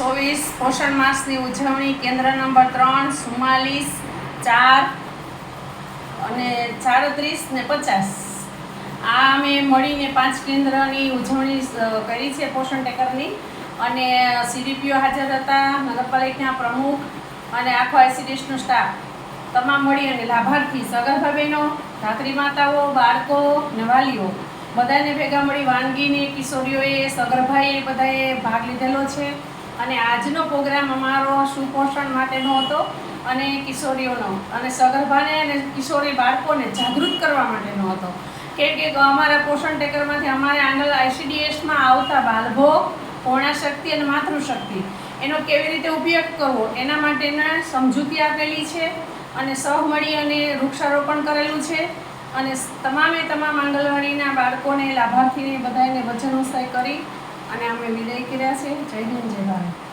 ચોવીસ, પોષણ માસની ઉજવણી, કેન્દ્ર નંબર ત્રણ, ચુમ્માલીસ, ચાર અને સાડત્રીસ ને પચાસ. આ અમે મળીને પાંચ કેન્દ્રની ઉજવણી કરી છે પોષણ ટેકરની. અને સીડીપીઓ હાજર હતા, નગરપાલિકાના પ્રમુખ અને આખો આઈસીડીએસનો સ્ટાફ. તમામ મળી અને લાભાર્થી સગર્ભા બહેનો ધાત્રી માતાઓ, બાળકો ને વાલીઓ. બધાને ભેગા મળી વાનગીની, કિશોરીઓએ સગર્ભાએ બધાએ ભાગ લીધેલો છે. અને આજનો પ્રોગ્રામ અમારો સુપોષણ માટેનો હતો અને કિશોરીઓનો. અને સગર્ભાને અને કિશોરી બાળકોને જાગૃત કરવા માટેનો હતો. કેમ કે અમારા પોષણ ટેકરમાંથી અમારે આંગળ આઈસીડીએસમાં આવતા બાલભોગ પૂર્ણાશક્તિ અને માતૃશક્તિ. એનો કેવી રીતે ઉપયોગ કરવો? એના માટેના સમજૂતી આપેલી છે અને સહ મળી અને વૃક્ષારોપણ કરેલું છે. અને તમામે તમામ આંગણવાડીના બાળકોને, લાભાર્થીને બધાને વચન ઉત્સાહ કરી અને અમે વિદાય કર્યા છે. જય હિન્દ જય ભારત.